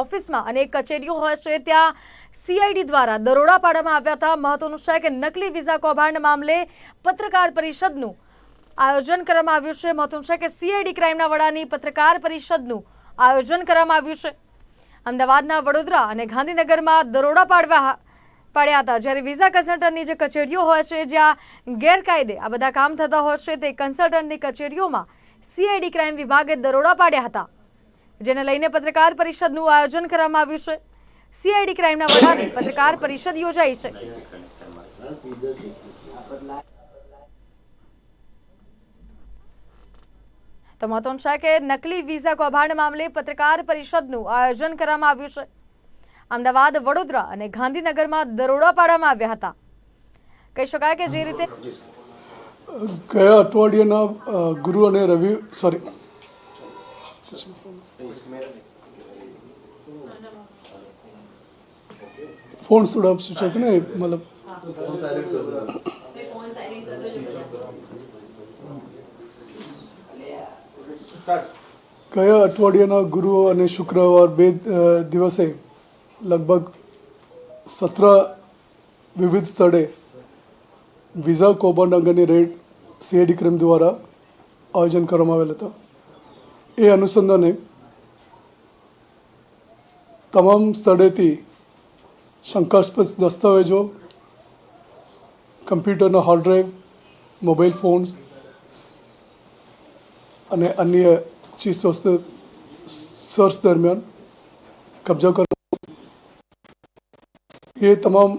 ઓફિસમાં અને કચેરીઓ હશે ત્યાં સીઆઈડી દ્વારા દરોડા પાડવામાં આવ્યા હતા. મહત્વનું છે કે નકલી વિઝા કૌભાંડ મામલે પત્રકાર પરિષદનું આયોજન કરવામાં આવ્યું છે. મહત્વનું છે કે સીઆઈડી ક્રાઇમના વડાની પત્રકાર પરિષદનું આયોજન કરવામાં આવ્યું છે. અમદાવાદના વડોદરા અને ગાંધીનગરમાં દરોડા પાડવા પાડ્યા હતા. જ્યારે વિઝા કન્સલ્ટન્ટની જે કચેરીઓ હોય છે, જ્યાં ગેરકાયદે આ બધા કામ થતા હોય છે, તે કન્સલ્ટન્ટની કચેરીઓમાં સીઆઈડી ક્રાઇમ વિભાગે દરોડા પાડ્યા હતા. જેને લઈને પત્રકાર પરિષદનું આયોજન કરવામાં આવ્યું છે. સીઆઈડી ક્રાઇમના વડાની પત્રકાર પરિષદ યોજાઈ છે. તો મહત્વનું છે કે નકલી વિઝા કૌભાંડ મામલે પત્રકાર પરિષદનું આયોજન કરવામાં આવ્યું છે. અમદાવાદ, વડોદરા અને ગાંધીનગરમાં દરોડા પાડવામાં આવ્યા હતા. કહી શકાય કે જે રીતે ગયા અઠવાડિયાના ગુરુ અને રવિ સોરી ફોન થોડા શું છે કે ને મતલબ ગયા અઠવાડિયાના ગુરુ અને શુક્રવાર બે દિવસે લગભગ સત્ર વિવિધ સ્થળે વિઝા કૌભાંડ અંગેની રેડ સીએડી ક્રમ દ્વારા આયોજન કરવામાં આવેલ હતા એ અનુસંધાને તમામ સ્થળેથી શંકાસ્પદ દસ્તાવેજો, કમ્પ્યુટરના હાર્ડ ડ્રાઈવ મોબાઈલ ફોન્સ અને અન્ય ચીજ વસ્તુ સર્ચ દરમિયાન કબજા કરવા. એ તમામ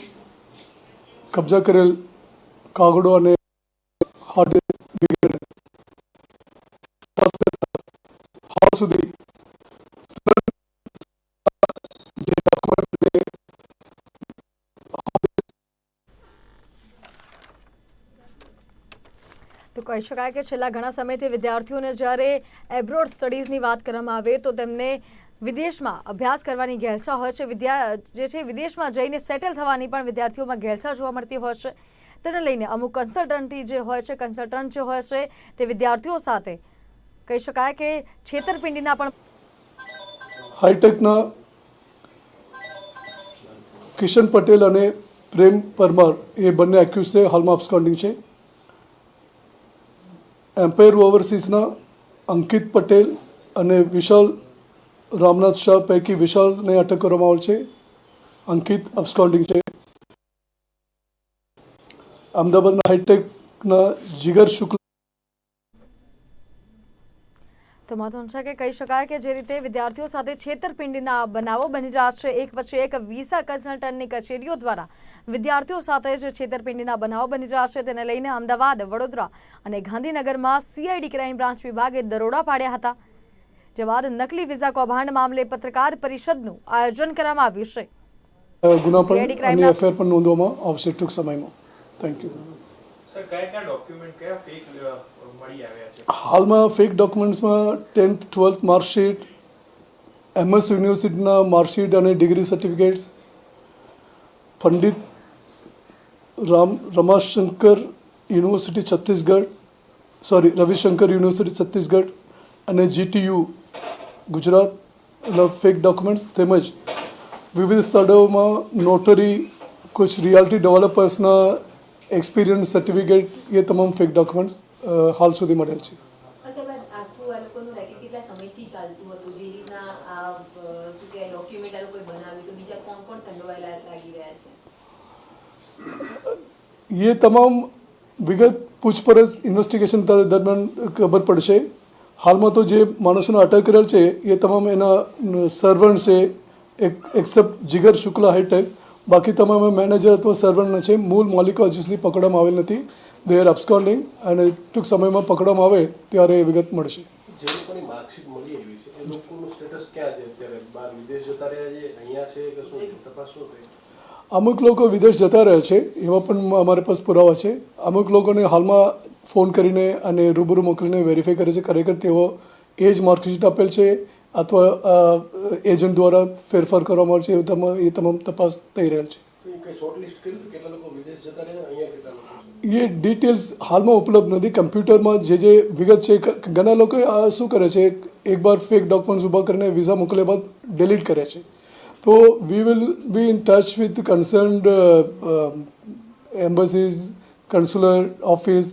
કબજા કરેલ કાગળો અને કહી શકાય કે છેલ્લા ઘણા સમયથી વિદ્યાર્થીઓને જ્યારે એબ્રોડ સ્ટડીઝની વાત કરવામાં આવે તો તેમને વિદેશમાં અભ્યાસ કરવાની ઘેલછા હોય છે. વિદ્યા જે છે વિદેશમાં જઈને સેટલ થવાની પણ વિદ્યાર્થીઓમાં ઘેલછા જોવા મળતી હોય છે. તેને લઈને અમુક કન્સલ્ટન્ટી જે હોય છે કન્સલ્ટન્ટ જે હોય છે, તે વિદ્યાર્થીઓ સાથે કહી શકાય કે છેતરપિંડીના પણ હાઈટેકના કિશન પટેલ અને પ્રેમ પરમાર એ બંને એક્યુઝ છે. હાલમાં અબસ્કોન્ડિંગ છે. એમ્પાયર ઓવરસીઝના અંકિત પટેલ અને વિશાલ રામનાથ શાહ પૈકી વિશાલને અટક કરવામાં આવેલ છે. અંકિત અબસ્કોન્ડિંગ છે. અમદાવાદના હાઈટેકના જીગર શુક્લ તો મહત્વનું છે કે કહી શકાય કે જે રીતે વિદ્યાર્થીઓ સાથે છેતરપિંડીના બનાવો બની રહ્યા છે એક પછી એક વિસા કન્સલ્ટન્ટની કચેરીઓ દ્વારા વિદ્યાર્થીઓ સાથે જે છેતરપિંડીના બનાવો બની રહ્યા છે. તેને લઈને અમદાવાદ વડોદરા અને ગાંધીનગરમાં સીઆઈડી ક્રાઇમ બ્રાન્ચ વિભાગે દરોડા પાડ્યા હતા જે બાદ નકલી વિઝા કૌભાંડ મામલે પત્રકાર પરિષદનું આયોજન કરવામાં આવ્યું છે. ગુના નોંધવામાં આવશે ટૂંક સમયમાં. થેન્ક યુ સર કયા કયા ડોક્યુમેન્ટ કયા ફેક મળી આવ્યા છે હાલમાં ફેક ડોક્યુમેન્ટ્સમાં ટેન્થ ટ્વેલ્થ માર્કશીટ એમએસ યુનિવર્સિટીના માર્કશીટ અને degree certificates Pandit Ram, Ramashankar university Chhattisgarh sorry Ravishankar university Chhattisgarh અને જીટીયુ ગુજરાતના ફેક ડોક્યુમેન્ટ્સ તેમજ વિવિધ સ્થળોમાં નોટરી કુછ રિયાલિટી ડેવલપર્સના એક્સપિરિયન્સ સર્ટિફિકેટ એ તમામ ફેક ડોક્યુમેન્ટ્સ હાલ સુધી મળેલ છે. એ તમામ વિગત પૂછપરછ ઇન્વેસ્ટિગેશન દરમિયાન ખબર પડશે. હાલમાં તો જે માણસોને અટક કરેલ છે એ તમામ એના સર્વન્ટ છે એક્સેપ્ટ જીગર શુક્લા હેઠળ. બાકી તમામ મેનેજર અથવા સર્વન્ટના છે મૂળ માલિકો હજુ સુધી પકડવામાં આવેલ નથી. દે આર અબસ્કોન્ડિંગ અને ટૂંક સમયમાં પકડવામાં આવે ત્યારે એ વિગત મળશે. અમુક લોકો વિદેશ જતા રહ્યા છે એવા પણ અમારી પાસે પુરાવા છે. અમુક લોકોને હાલમાં ફોન કરીને અને રૂબરૂ મોકલીને વેરીફાઈ કરે છે. ખરેખર તેઓ એ જ માર્કશીટ આપેલ છે અથવા એજન્ટ દ્વારા ફેરફાર કરવામાં આવે છે એ તમામ તપાસ થઈ રહેલ છે. એ ડિટેલ્સ હાલમાં ઉપલબ્ધ નથી. કમ્પ્યુટરમાં જે જે વિગત છે ઘણા લોકો આ શું કરે છે એક બાર ફેક ડોક્યુમેન્ટ્સ ઊભા કરીને વિઝા મોકલ્યા બાદ ડિલીટ કરે છે. તો we will be in touch with concerned embassies consular office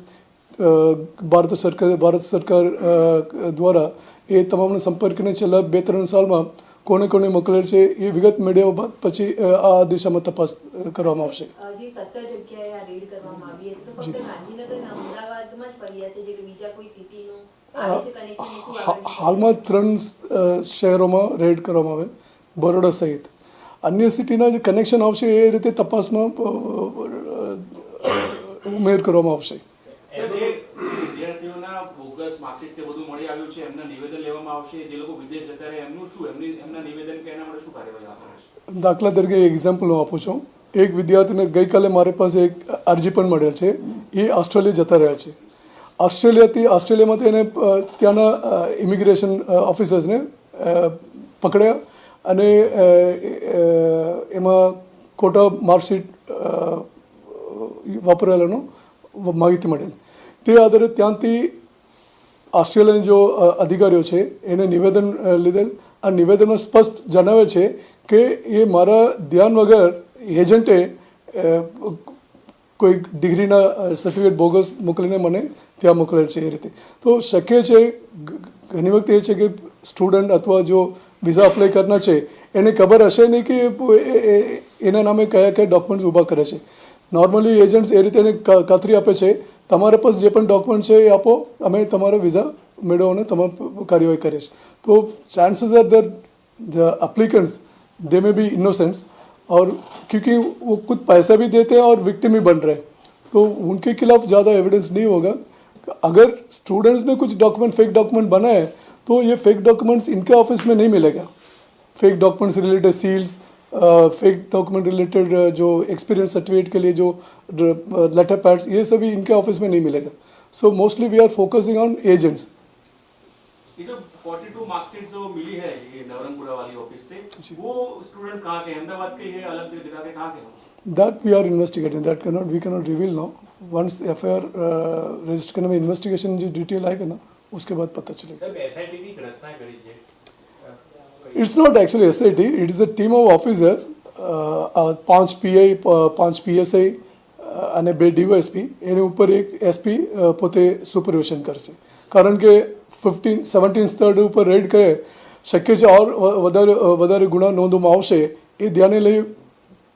Bharat સરકાર ભારત સરકાર દ્વારા એ તમામને સંપર્કને છેલ્લા બે ત્રણ સાલમાં કોને કોને મોકલેલ છે એ વિગત મેળવ્યા બાદ પછી આ દિશામાં તપાસ કરવામાં આવશે. ફક્ત ગાંધીનગર અમદાવાદમાં જ બીજા કોઈ સિટીનું હાલમાં ત્રણ શહેરોમાં રેડ કરવામાં આવે બરોડા સહિત. અન્ય સિટીના જે કનેક્શન આવશે એ રીતે તપાસમાં ઉમેર કરવામાં આવશે. એમ જે વિદ્યાર્થીઓના બોગસ માર્કશીટ કે બધું મળી આવ્યું છે એમના નિવેદન લેવામાં આવશે જે લોકો વિદેશ જતા રહે એમનું શું? એમની એમના નિવેદન કે એના માટે શું કાર્યવાહી આપવામાં આવશે? દાખલા તરીકે એક્ઝામ્પલ હું આપું છું. એક વિદ્યાર્થીને ગઈકાલે મારી પાસે એક અરજી પણ મળેલ છે. એ ઓસ્ટ્રેલિયા જતા રહ્યા છે. ઓસ્ટ્રેલિયાથી, ઓસ્ટ્રેલિયામાંથી એને ત્યાંના ઇમિગ્રેશન ઓફિસર્સને પકડ્યા અને એમાં ખોટા માર્કશીટ વાપરેલાનો માહિતી મળેલ. તે આધારે ત્યાંથી ઓસ્ટ્રેલિયન જો અધિકારીઓ છે, એને નિવેદન લીધેલ. આ નિવેદનમાં સ્પષ્ટ જણાવે છે કે એ મારા ધ્યાન વગર એજન્ટે કોઈ ડિગ્રીના સર્ટિફિકેટ બોગસ મોકલીને મને ત્યાં મોકલેલ છે એ રીતે. તો શક્ય છે ઘણી વખત એ છે કે સ્ટુડન્ટ અથવા જો વિઝા અપ્લાય કરના છે, એને ખબર હશે નહીં કે એના નામે કયા કયા ડોક્યુમેન્ટ્સ ઊભા કરે છે. નોર્મલી એજન્ટ્સ એ રીતે એને કાતરી આપે છે, તમારા પાસે જે પણ ડોક્યુમેન્ટ છે એ આપો, અમે તમારો વિઝા મેળવો અને તમામ કાર્યવાહી કરીશ. તો chances are the the applicants they may be innocents और क्योंकि वो खुद पैसा भी देते हैं और विक्टिम भी बन रहे हैं। तो उनके खिलाफ ज़्यादा एविडेंस नहीं होगा। अगर स्टूडेंट्स ने कुछ डॉक्यूमेंट फेक डॉक्यूमेंट बनाए तो ये फेक डॉक्यूमेंट्स इनके ऑफ़िस में नहीं मिलेगा। Fake documents related seals fake document related जो एक्सपीरियंस सर्टिफिकेट के लिए जो लेटर पैड्स ये सभी इनके ऑफ़िस में नहीं मिलेगा। So mostly we are focusing on agents ये जो 42 मार्कशीट जो मिली है, ये नवरंगपुरा वाली ऑफ़िस वो स्टूडेंट कहाँ के हैं अहमदाबाद के हैं अलग जगह के कहाँ के हैं That we are investigating. That cannot we cannot reveal now. Once FIR uh, register करने में इन्वेस्टिगेशन जो डिटेल आएगा ना उसके बाद पता चलेगा સાહેબ એસઆઈટી ની રચના કરી છે It's not actually SIT. It is a team of officers. Uh, uh, પાંચ પીઆઈ પાંચ પીએસઆઈ અને બે ડીવાયએસપી એની ઉપર એક એસપી પોતે સુપરવિઝન કરશે કારણ કે ફિફ્ટીન સેવન્ટીન સ્તર ઉપર રેડ કરે શક્ય છે ઓર વ- વધારે અ, વધારે ગુના નોંધવામાં આવશે એ ધ્યાને લઈ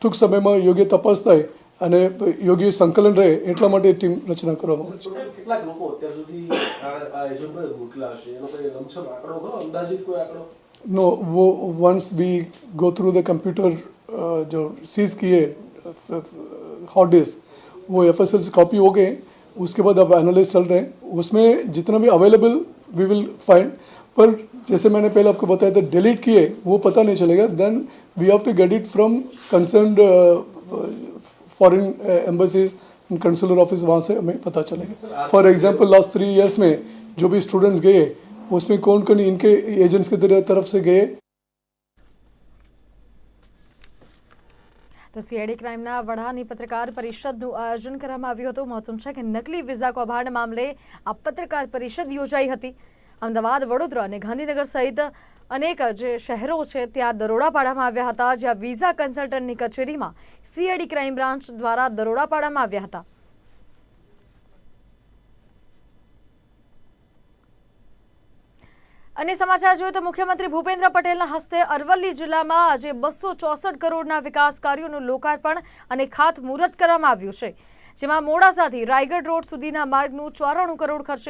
ટૂંક સમયમાં યોગ્ય તપાસ થાય અને યોગ્ય સંકલન રહે એટલા માટે ટીમ રચના કરવામાં આવે છે ટોટલ કેટલાક લોકો અત્યાર સુધી આ આ એજન્ટોએ મોકલા હશે એનો કોઈ લમસમ આંકડો ખરો અંદાજિત કોઈ આંકડો नो वो once we go through the computer जो सीज किए हॉट डिस्क वो एफ एस एल से कॉपी हो गए उसके बाद अब एनालिस चल रहे हैं उसमें जितना भी अवेलेबल वी विल फाइंड पर जैसे मैंने पहले आपको बताया था डिलीट किए वो पता नहीं चलेगा then we have to get it from concern foreign embassies consular office वहाँ से हमें पता चलेगा for example last three years में जो भी स्टूडेंट्स गए उसमें कौन कौन इनके एजेंट्स की तरह- तरफ से गए તો સીઆઈડી ક્રાઇમના વડાની પત્રકાર પરિષદનું આયોજન કરવામાં આવ્યું હતું મહત્વનું છે કે નકલી વિઝા કૌભાંડ મામલે આ પત્રકાર પરિષદ યોજાઈ હતી અમદાવાદ, વડોદરા અને ગાંધીનગર સહિત અનેક જે શહેરો છે, ત્યાં દરોડા પાડવામાં આવ્યા હતા, જ્યાં વિઝા કન્સલ્ટન્ટની કચેરીમાં સીઆઈડી ક્રાઇમ બ્રાન્ચ દ્વારા દરોડા પાડવામાં આવ્યા હતા. અને સમાચાર જોઈએ તો મુખ્યમંત્રી ભૂપેન્દ્ર પટેલના હસ્તે અરવલ્લી જિલ્લામાં આજે બસો ચોસઠ કરોડના વિકાસ કાર્યોનું લોકાર્પણ અને ખાતમુહૂર્ત કરવામાં આવ્યું છે, જેમાં મોડાસાથી રાયગઢ રોડ સુધીના માર્ગનું ચોરાણું કરોડ ખર્ચે